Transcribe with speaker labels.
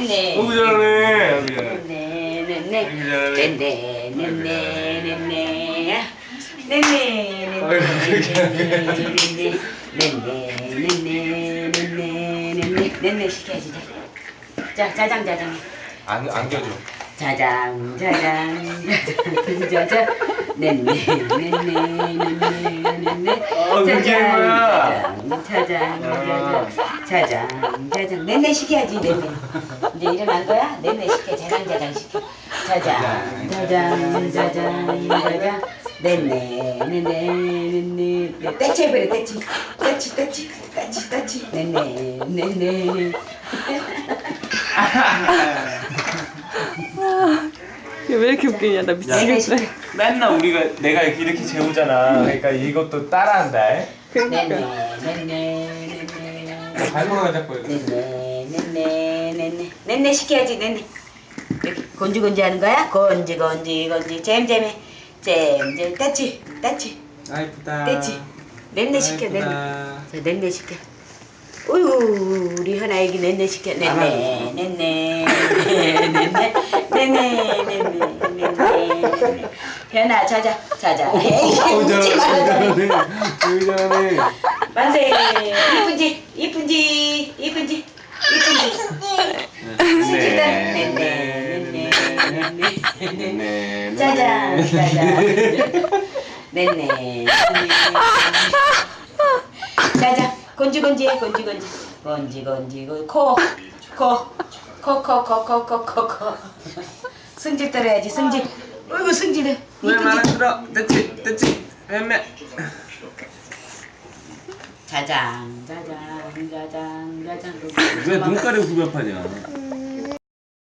Speaker 1: 네네.
Speaker 2: 너무 잘하네. 아이고, 잘하네.
Speaker 1: 네네네.
Speaker 2: 아이고, 잘하네.
Speaker 1: 네네 네네 네네. 네네
Speaker 2: 아이고,
Speaker 1: 네네 네네 네네 네네 네네 시켜야지. 자 짜장 짜장.
Speaker 2: 안 안겨줘.
Speaker 1: 짜장 짜장 짜장 짜장 네네 네네 네네 네네
Speaker 2: 아, 그렇게 하는 거야?
Speaker 1: 짜장 짜장 짜장 짜장 짜장 네네 시켜야지 네네 이제 일어난 거야? 네네 시켜 짜장 짜장 시켜. 짜장 짜장 짜장 짜장 네네 네네 네네 떼치 해버려 떼치 떼치 떼치 떼치 떼치 네네 네네
Speaker 3: 왜 이렇게 웃기냐 나.
Speaker 1: 시켜.
Speaker 2: 맨날 우리가 내가 이렇게 재우잖아. 그러니까 이것도 따라한다.
Speaker 3: 그러니까.
Speaker 1: 네네 네네
Speaker 2: 발목을 잡고 이렇게.
Speaker 1: 네네 네네 네네 네네 시켜야지 네네 이렇게 곤지곤지 하는 거야 곤지 곤지 곤지 잼잼해 잼잼 따치 따치
Speaker 2: 아 이쁘다.
Speaker 1: 떼치 네네 시켜 네네. 자 네네 시켜 어이구 우리 현아 애기 네네 시켜 네네 네네 네네 네네 네네 네네 현아 자자 자자 에이
Speaker 2: 어우,
Speaker 1: 웃지 말아 줘
Speaker 2: 잘하네. 여기 잘하네.
Speaker 1: 만세. 이쁜지 이쁜지 이쁜지 이쁜지.
Speaker 2: 네.
Speaker 1: 네네 네네
Speaker 2: 네.
Speaker 1: 짜잔 짜잔. 네네. 짜잔. 곤지곤지 해 곤지곤지. 곤지곤지. 코코코코코코코코 승질 떨어야지 승질. 어이구 승질해 이쁜지.
Speaker 2: 들어? 됐지 됐지. 맴매.
Speaker 1: 짜잔 짜잔 짜잔 짜잔
Speaker 2: 왜 눈가리 구별하냐?